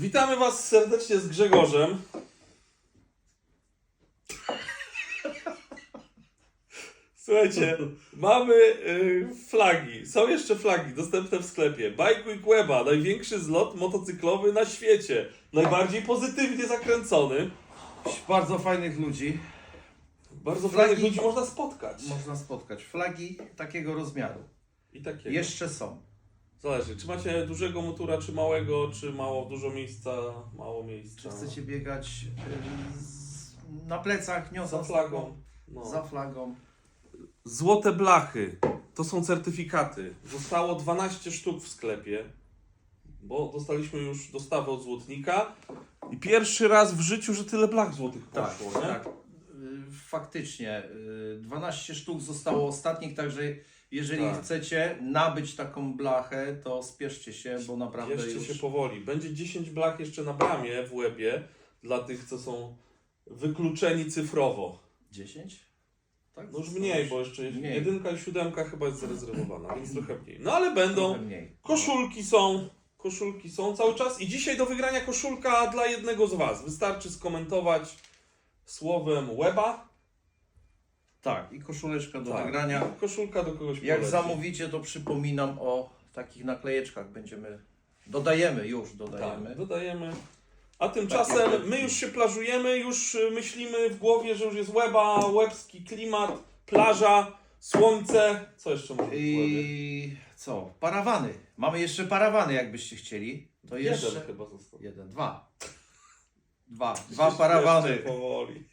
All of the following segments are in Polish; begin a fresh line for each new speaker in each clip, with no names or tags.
Witamy Was serdecznie z Grzegorzem. Słuchajcie, mamy y, flagi. Są jeszcze flagi dostępne w sklepie. Bike Week Weba, największy zlot motocyklowy na świecie. Najbardziej pozytywnie zakręcony.
Bardzo fajnych ludzi
Bardzo
Flagi-
fajnych ludzi można spotkać.
można spotkać. Flagi takiego rozmiaru.
I takiego.
Jeszcze są.
Zależy, czy macie dużego motora, czy małego, czy mało, dużo miejsca, mało
Czy
miejsca.
chcecie biegać y, z, na plecach, niosąc
Za flagą. No.
Za flagą.
Złote blachy. To są certyfikaty. Zostało 12 sztuk w sklepie, bo dostaliśmy już dostawę od złotnika. I pierwszy raz w życiu, że tyle blach złotych
Tak,
poszło, nie?
tak. Y, Faktycznie. y, 12 sztuk zostało ostatnich, także jeżeli
Tak.
chcecie nabyć taką blachę, to spieszcie się, bo naprawdę
Jeszcze
już...
się powoli. Będzie 10 blach jeszcze na bramie w łebie dla tych, co są wykluczeni cyfrowo.
10? Tak?
No już mniej, bo jeszcze
Mniej.
jedynka i siódemka chyba jest zarezerwowana, więc trochę mniej. No ale będą.
Mniej.
Koszulki są, koszulki są cały czas i dzisiaj do wygrania koszulka dla jednego z Was. Wystarczy skomentować słowem weba.
Tak, i koszuleczka do
Tak.
wygrania.
Koszulka do kogoś
Jak
poleci.
zamówicie, to przypominam o takich naklejeczkach. Będziemy. Dodajemy już, dodajemy.
Tak, dodajemy. A tymczasem my już się plażujemy, już y, myślimy w głowie, że już jest łeba, łebski klimat, plaża, słońce. Co jeszcze może być w łebie?
I co? Parawany. Mamy jeszcze parawany, jakbyście chcieli. To jeszcze.
Jeden chyba został.
Jeden, dwa. Dwa. Dwa parawany.
Powoli.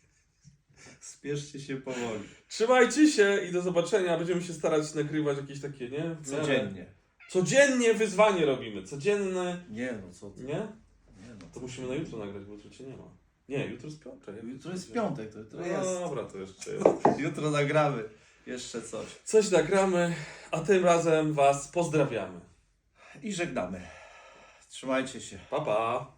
Spieszcie się powoli.
Trzymajcie się i do zobaczenia. Będziemy się starać nagrywać jakieś takie, nie? W miarę-
Codziennie.
Codziennie wyzwanie robimy. Codzienne.
Nie no, co ty.
Nie?
Nie no.
To musimy na jutro nagrać, bo jutro cię nie ma. Nie, jutro jest piątek.
Jutro jest piątek, to jutro
No
jest.
dobra, to jeszcze jest.
Jutro nagramy jeszcze coś.
Coś nagramy, a tym razem Was pozdrawiamy.
I żegnamy. Trzymajcie się.
Pa, pa.